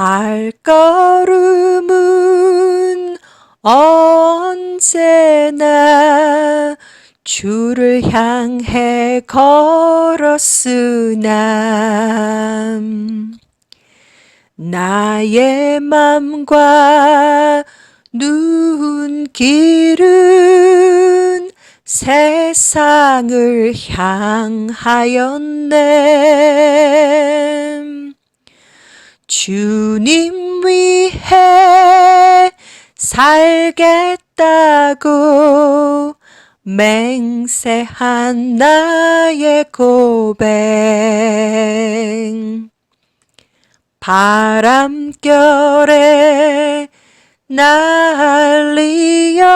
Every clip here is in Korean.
발걸음은 언제나 주를 향해 걸었으나 나의 맘과 눈길은 세상을 향하였네. 주님 위해 살겠다고 맹세한 나의 고백. 바람결에 날리어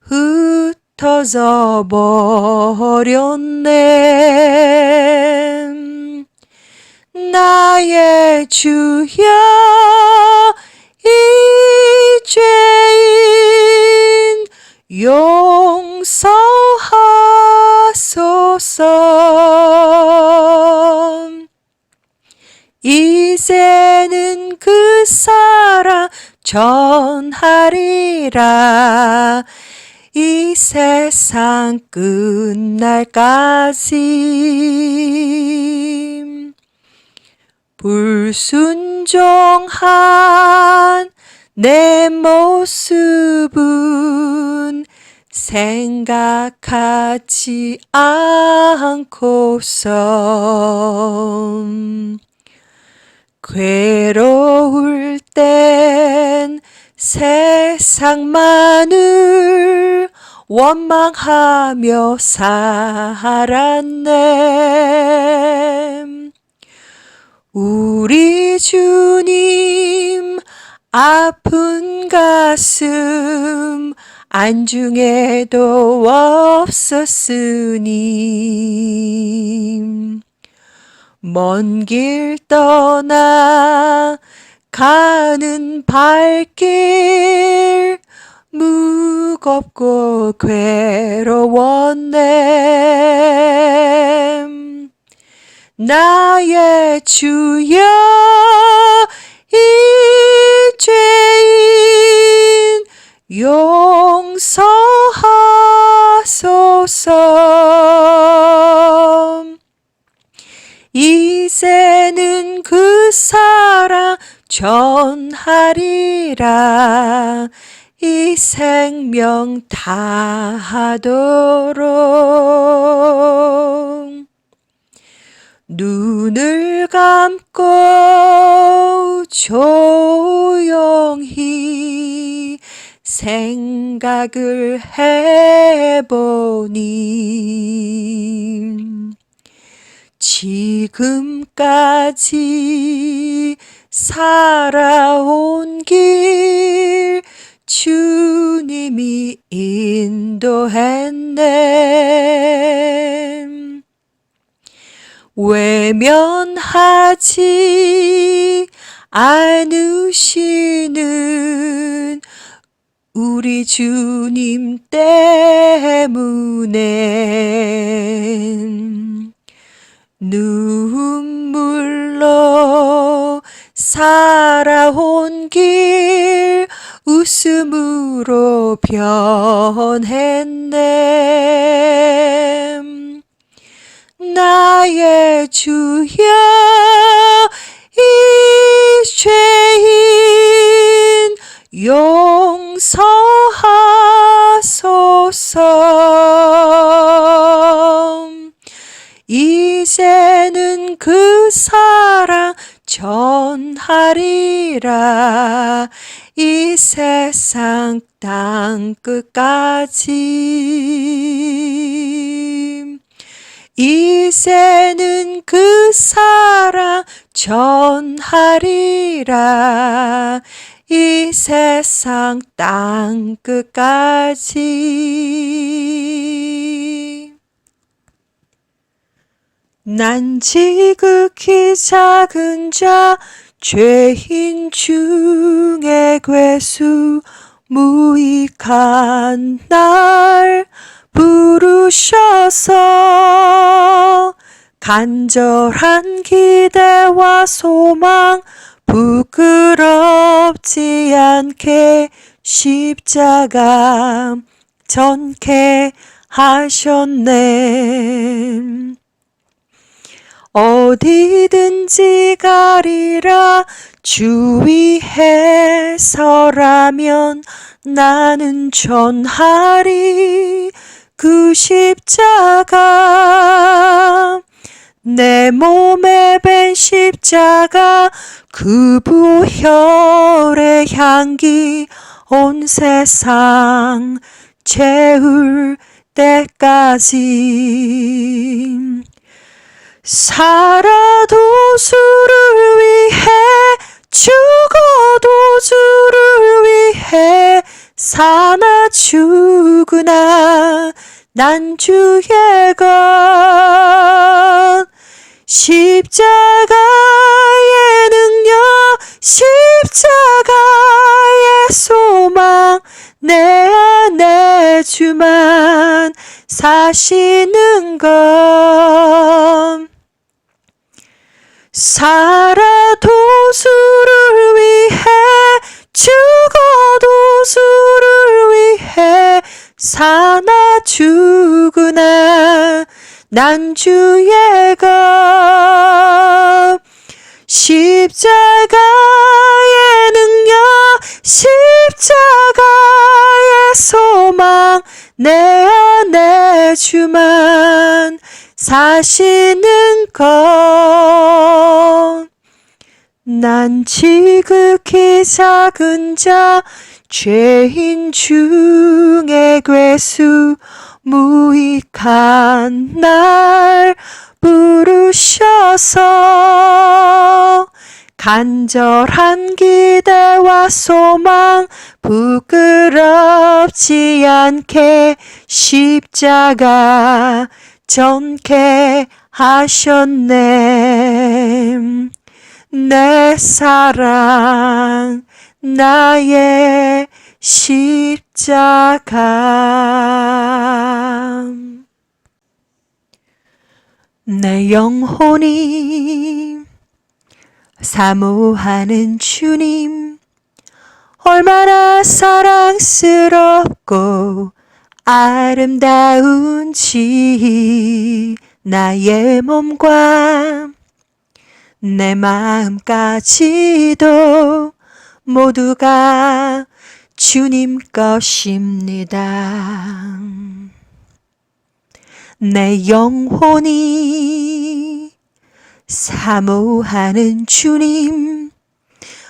흩어져 버렸네. 나의 주여 이 죄인 용서하소서. 이제는 그 사랑 전하리라. 이 세상 끝날까지 불순종한 내 모습은 생각하지 않고서 괴로울 땐 세상만을 원망하며 살았네. 우리 주님 아픈 가슴 안중에도 없었으니 먼 길 떠나 가는 발길 무겁고 괴로웠네. 나의 주여 이 죄인 용서하소서. 이제는 그 사랑 전하리라. 이 생명 다하도록 눈을 감고 조용히 생각을 해보니 지금까지 살아온 길 주님이 인도했네. 외면하지 않으시는 우리 주님 때문에 눈물로 살아온 길 웃음으로 변했네. 나의 주여 이 죄인 용서하소서. 이제는 그 사랑 전하리라. 이 세상 땅 끝까지 이제는 그 사랑 전하리라. 이 세상 땅 끝까지. 난 지극히 작은 자 죄인 중에 괴수 무익한 날 부르셔서 간절한 기대와 소망 부끄럽지 않게 십자가 전케 하셨네. 어디든지 가리라 주위에 서라면 나는 전하리 그 십자가 내 몸에 밴 십자가 그 부혈의 향기 온 세상 채울 때까지. 살아도 주를 위해 죽어도 주를 위해 사나 죽으나 난 주의 것. 십자가의 능력 십자가의 소망 내 안에 주만 사시는 것. 살아도 주를 위해 죽 죽으나 난 주의 것 십자가의 능력 십자가의 소망 내 안에 주만 사시는 것. 난 지극히 작은 자, 죄인 중에 괴수, 무익한 날 부르셔서 간절한 기대와 소망 부끄럽지 않게 십자가 전케 하셨네. 내 사랑 나의 십자가 내 영혼이 사모하는 주님 얼마나 사랑스럽고 아름다운지 나의 몸과 내 마음까지도 모두가 주님 것입니다. 내 영혼이 사모하는 주님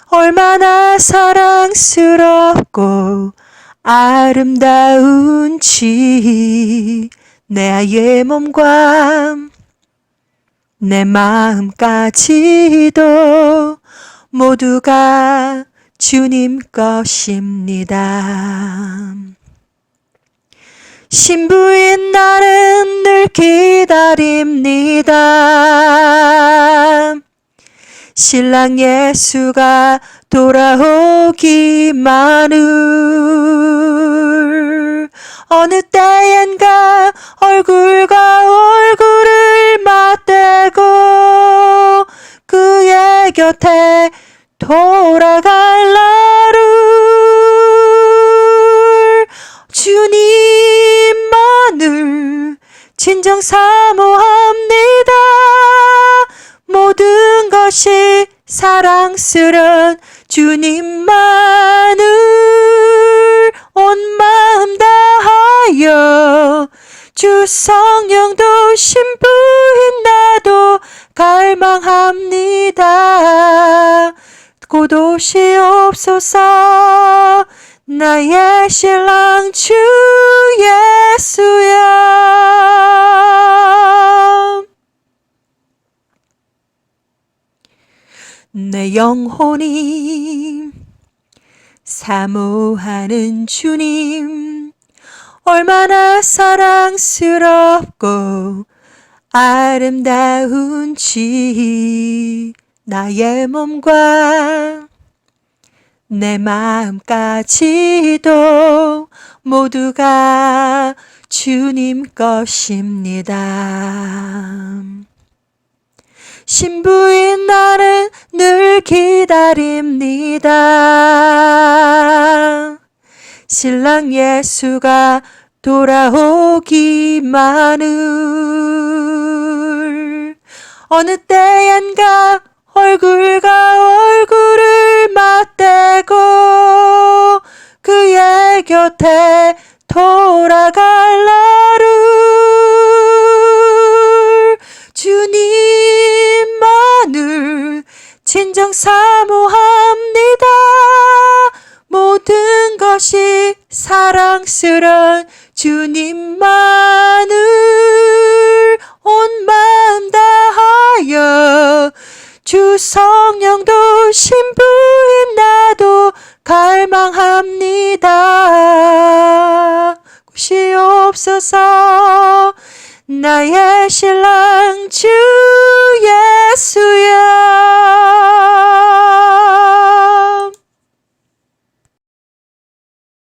얼마나 사랑스럽고 아름다운지 내 아이의 몸과 내 마음까지도 모두가 주님 것입니다. 신부인 나는 늘 기다립니다. 신랑 예수가 돌아오기만을 어느 때엔가 얼굴과 얼굴을 맞대고 그의 곁에 돌아갈 날을 주님만을 진정 사모합니다. 모든 것이 사랑스런 주님만을 온 마음 다하여 주 성령도 신부인 나도 갈망합니다. 고도시옵소서. 나의 신랑 주 예수여. 내 영혼이 사모하는 주님 얼마나 사랑스럽고 아름다운지 나의 몸과 내 마음까지도 모두가 주님 것입니다. 신부인 나는 늘 기다립니다. 신랑 예수가 돌아오기만을 어느 때엔가 얼굴과 얼굴을 맞대고 그의 곁에 돌아갈 날 성령도 신부인 나도 갈망합니다. 곳이 없어서 나의 신랑 주 예수여